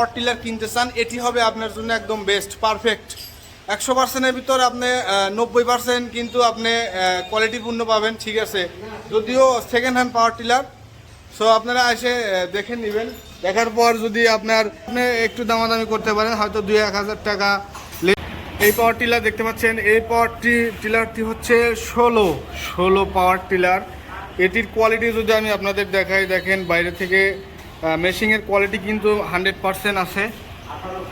Power tiller কিনতে চান, এটি হবে আপনার জন্য একদম বেস্ট পারফেক্ট একশো পার্সেন্টের ভিতর আপনি নব্বই পার্সেন্ট কিন্তু আপনি কোয়ালিটিপূর্ণ পাবেন, ঠিক আছে? যদিও second hand power tiller so আপনারা এসে দেখে নেবেন। দেখার পর যদি আপনার, আপনি একটু দামাদামি করতে পারেন, হয়তো দুই এক হাজার টাকা এই পাওয়ার টিলার দেখতে পাচ্ছেন, এই পাওয়ার টি- টিলারটি হচ্ছে ষোলো ষোলো পাওয়ার টিলার এটির কোয়ালিটি যদি আমি আপনাদের দেখাই, দেখেন বাইরে থেকে মেশিংয়ের কোয়ালিটি কিন্তু হান্ড্রেড পার্সেন্ট আছে।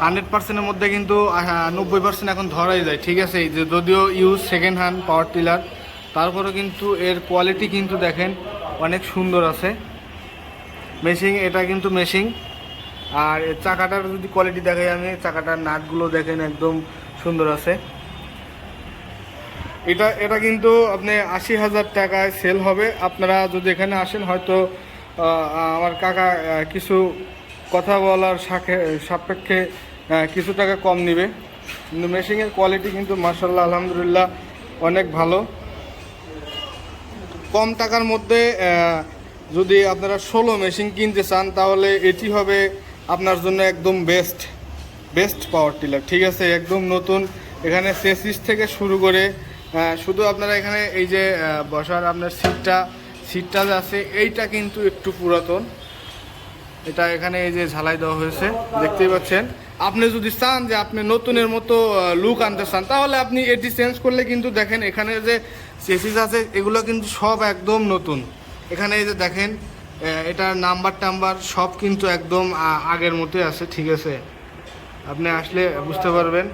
হান্ড্রেড পার্সেন্টের মধ্যে কিন্তু নব্বই পার্সেন্ট এখন ধরাই যায়, ঠিক আছে? যে যদিও use second hand power tiller তারপরে কিন্তু এর কোয়ালিটি কিন্তু দেখেন অনেক সুন্দর আছে। মেশিং এটা কিন্তু মেশিং আর চাকাটার যদি কোয়ালিটি দেখাই আমি, চাকাটার নাটগুলো দেখেন একদম সুন্দর আছে। এটা এটা কিন্তু আপনি আশি হাজার টাকায় সেল হবে। আপনারা যদি এখানে আসেন, হয়তো আমার কাকা কিছু কথা বলার সাপেক্ষে কিছু টাকা কম নেবে। কিন্তু মেশিনের কোয়ালিটি কিন্তু মার্শাল্লাহ আলহামদুলিল্লাহ, অনেক ভালো। কম টাকার মধ্যে যদি আপনারা ষোলো মেশিন কিনতে চান, তাহলে এটি হবে আপনার জন্য একদম বেস্ট বেস্ট পাওয়ার টিলার ঠিক আছে? একদম নতুন, এখানে সেসিস থেকে শুরু করে শুধু আপনারা এখানে এই যে বসার আপনার সিটটা সিটটা যে আছে, এইটা কিন্তু একটু পুরাতন। এটা এখানে এই যে ঝালাই দেওয়া হয়েছে, দেখতেই পাচ্ছেন। আপনি যদি চান যে আপনি নতুনের মতো লুক আনতে চান, তাহলে আপনি এটি চেঞ্জ করলে কিন্তু দেখেন এখানে যে চেসিস আছে, এগুলো কিন্তু সব একদম নতুন। এখানে এই যে দেখেন এটার নাম্বার টাম্বার সব কিন্তু একদম আগের মতোই আছে, ঠিক আছে? আপনি আসলে বুঝতে পারবেন।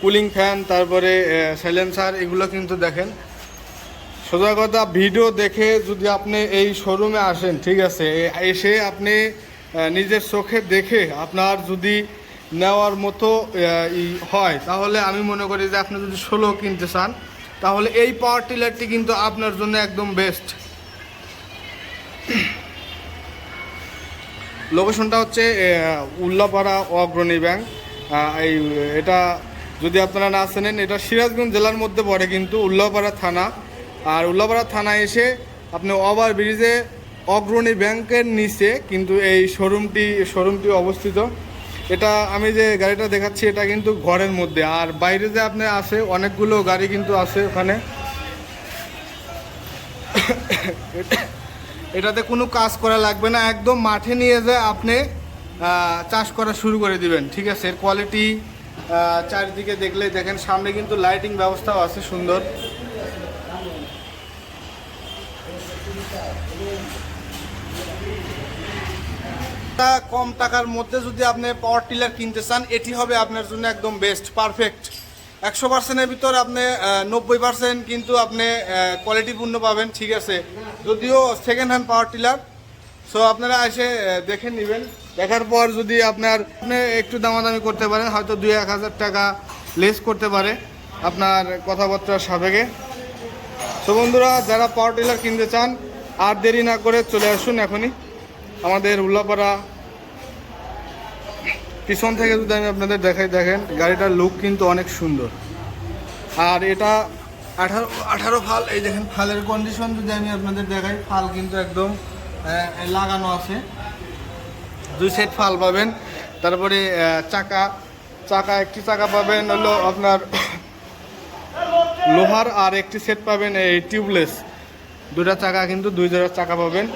কুলিং ফ্যান তারপরে সাইলেন্সার এগুলো কিন্তু দেখেন সোজা কথা, ভিডিও দেখে যদি আপনি এই শোরুমে আসেন, ঠিক আছে, এসে আপনি নিজের চোখে দেখে আপনার যদি নেওয়ার মতো হয়, তাহলে আমি মনে করি যে আপনি যদি ষোলো কিনতে চান, তাহলে এই পাওয়ার টিলারটি কিন্তু আপনার জন্য একদম বেস্ট লোকেশনটা হচ্ছে উল্লাপাড়া অগ্রণী ব্যাংক এই, এটা যদি আপনারা না চেনেন, এটা সিরাজগঞ্জ জেলার মধ্যে পড়ে কিন্তু উল্লাপাড়া থানা। আর উল্লাপাড়া থানা এসে আপনি ওভার ব্রিজে অগ্রণী ব্যাংকের নিচে কিন্তু এই শোরুমটি শোরুমটি অবস্থিত। এটা আমি যে গাড়িটা দেখাচ্ছি, এটা কিন্তু ঘরের মধ্যে। আর বাইরে যে আপনি আছে, অনেকগুলো গাড়ি কিন্তু আছে ওখানে। এটাতে কোনো কাজ করা লাগবে না। একদম মাঠে নিয়ে যায় আপনি চাষ করা শুরু করে দিবেন, ঠিক আছে? এর কোয়ালিটি চারিদিকে দেখলে দেখেন, সামনে কিন্তু লাইটিং ব্যবস্থাও আছে সুন্দর। কম টাকার মধ্যে যদি আপনি পাওয়ার টিলার কিনতে চান, এটি হবে আপনার জন্য একদম বেস্ট পারফেক্ট একশো পার্সেন্টের ভিতর আপনি নব্বই পার্সেন্ট কিন্তু আপনি কোয়ালিটিপূর্ণ পাবেন, ঠিক আছে। যদিও second hand power tiller so আপনারা এসে দেখে নেবেন। দেখার পর যদি আপনার, আপনি একটু দামাদামি করতে পারেন, হয়তো দুই এক হাজার টাকা লেস করতে পারে আপনার কথাবার্তার সাবেকে সো বন্ধুরা, যারা পাওয়ার টিলার কিনতে চান আর দেরি না করে চলে আসুন এখনই। আমাদের উল্লাপাড়া পিছন থেকে যদি আমি আপনাদের দেখাই, দেখেন, গাড়িটার লুক কিন্তু অনেক সুন্দর। আর এটা আঠারো আঠারো ফাল, এই দেখেন, ফালের কন্ডিশন যদি আমি আপনাদের দেখাই, ফাল কিন্তু একদম লাগানো আছে। দুই সেট ফাল পাবেন। তারপরে চাকা চাকা, একটি চাকা পাবেন হলো আপনার লোহার আর একটি সেট পাবেন এই টিউবলেস দুটা চাকা কিন্তু দুই জোড়া চাকা পাবেন।